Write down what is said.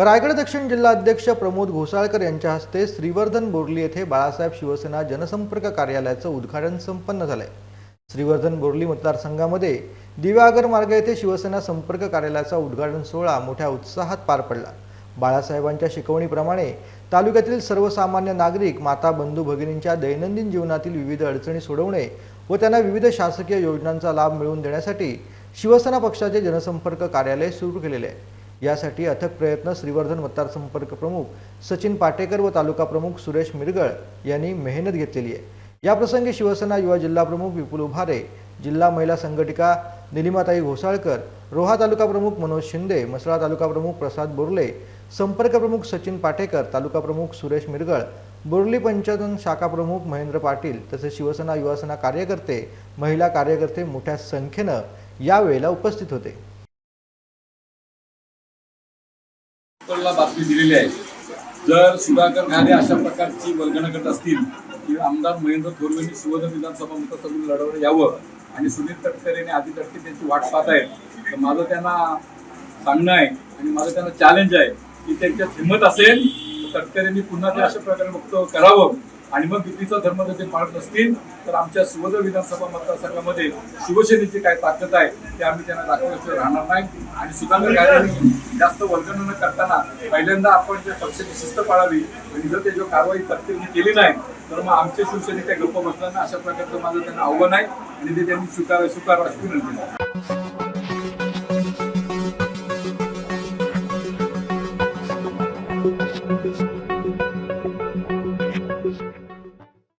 रायगड दक्षिण जिल्हा अध्यक्ष प्रमोद घोसाळकर यांच्या हस्ते श्रीवर्धन बोर्ली येथे बाळासाहेब शिवसेना जनसंपर्क कार्यालयाचं उद्घाटन संपन्न झालंय. श्रीवर्धन बोर्ली मतदारसंघामध्ये दिव्यागर मार्ग येथे शिवसेना संपर्क कार्यालयाचा उद्घाटन सोहळा मोठ्या उत्साहात पार पडला. बाळासाहेबांच्या शिकवणीप्रमाणे तालुक्यातील सर्वसामान्य नागरिक माता बंधू भगिनींच्या दैनंदिन जीवनातील विविध अडचणी सोडवणे व त्यांना विविध शासकीय योजनांचा लाभ मिळवून देण्यासाठी शिवसेना पक्षाचे जनसंपर्क कार्यालय सुरू केलेले आहे. यासाठी अथक प्रयत्न श्रीवर्धन मतदारसंपर्क प्रमुख सचिन पाटेकर व तालुका प्रमुख सुरेश मिरगळ यांनी मेहनत घेतलेली आहे. याप्रसंगी शिवसेना युवा जिल्हा प्रमुख विपुल उभारे जिल्हा महिला संघटिका निलिमाताई घोसाळकर रोहा तालुका प्रमुख मनोज शिंदे मसळा तालुका प्रमुख प्रसाद बोर्ले संपर्क प्रमुख सचिन पाटेकर तालुका प्रमुख सुरेश मिरगळ बोर्ली पंचायत शाखा प्रमुख महेंद्र पाटील तसेच शिवसेना युवासेना कार्यकर्ते महिला कार्यकर्ते मोठ्या संख्येनं यावेळेला उपस्थित होते. ला बातमी दिलेली आहे. जर सुधाकर घाले अशा प्रकारची वर्गण करत असतील की आमदार महेंद्र थोरवेंनी सुवर्ण विधानसभा मतदारसंघातून लढवलं यावं आणि सुनील तटकरेने आधी तटके त्यांची वाट पाहत आहेत तर माझं त्यांना सांगणं आहे आणि माझं त्यांना चॅलेंज आहे की त्यांच्यात हिंमत असेल तर तटकरेंनी पुन्हा ते अशा प्रकारे वक्तव्य करावं. आणि मग युतीचा धर्म जर ते पाळत असतील तर आमच्या सुवर्ण विधानसभा मतदारसंघामध्ये शिवसेनेची काय ताकद आहे ते आम्ही त्यांना दाखवल्याशिवाय राहणार नाही. आणि सुधाकर गायकवाडांनी जास्त वर्गण न करताना पहिल्यांदा आपण जे पक्षाची शिस्त पाळावी आणि जर त्याची कारवाई तत्काळ केली नाही तर मग आमच्या शिवसेनेच्या गप्प बसणार नाही अशा प्रकारचं माझं त्यांना आव्हान आहे आणि ते त्यांनी स्वीकार स्वीकार अशी विनंती